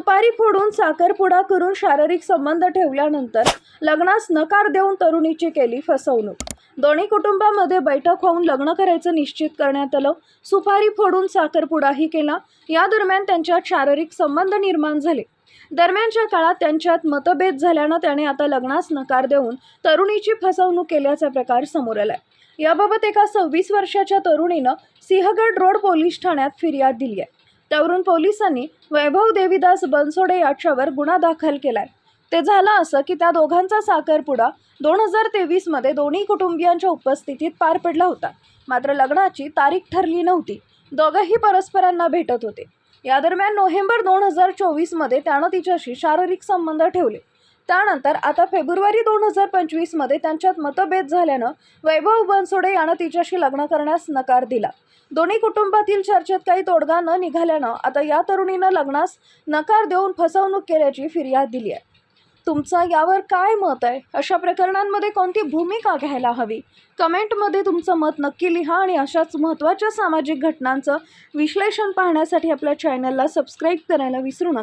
सुपारी फोडून साखरपुडा करून शारीरिक संबंध ठेवल्यानंतर लग्नास नकार देऊन तरुणीची केली फसवणूक. दोन्ही कुटुंबामध्ये बैठक होऊन लग्न करायचं निश्चित करण्यात आलं. सुपारी फोडून साखरपुडाही केला. या दरम्यान त्यांच्यात शारीरिक संबंध निर्माण झाले. दरम्यानच्या काळात त्यांच्यात मतभेद झाल्यानं त्याने आता लग्नास नकार देऊन तरुणीची फसवणूक केल्याचा प्रकार समोर आलाय. याबाबत एका सव्वीस वर्षाच्या तरुणीनं सिंहगड रोड पोलीस ठाण्यात फिर्याद दिली आहे. त्यावरून पोलिसांनी वैभव देवीदास बनसोडे याच्यावर गुन्हा दाखल केलाय. ते झालं असं की त्या दोघांचा साखरपुडा दोन हजार तेवीसमध्ये दोन्ही कुटुंबियांच्या उपस्थितीत पार पडला होता. मात्र लग्नाची तारीख ठरली नव्हती. दोघंही परस्परांना भेटत होते. या दरम्यान नोव्हेंबर दोन हजार चोवीसमध्ये त्यानं तिच्याशी शारीरिक संबंध ठेवले. त्यानंतर आता फेब्रुवारी दोन हजार पंचवीसमध्ये त्यांच्यात मतभेद झाल्यानं वैभव बनसोडे यानं तिच्याशी लग्न करण्यास नकार दिला. दोन्ही कुटुंबातील चर्चेत काही तोडगा न निघाल्यानं आता या तरुणीनं लग्नास नकार देऊन फसवणूक केल्याची फिर्याद दिली आहे. तुमचं यावर काय मत आहे? अशा प्रकरणांमध्ये कोणती भूमिका घ्यायला हवी? कमेंटमध्ये तुमचं मत नक्की लिहा आणि अशाच महत्त्वाच्या सामाजिक घटनांचं विश्लेषण पाहण्यासाठी आपल्या चॅनलला सबस्क्राईब करायला विसरू नका.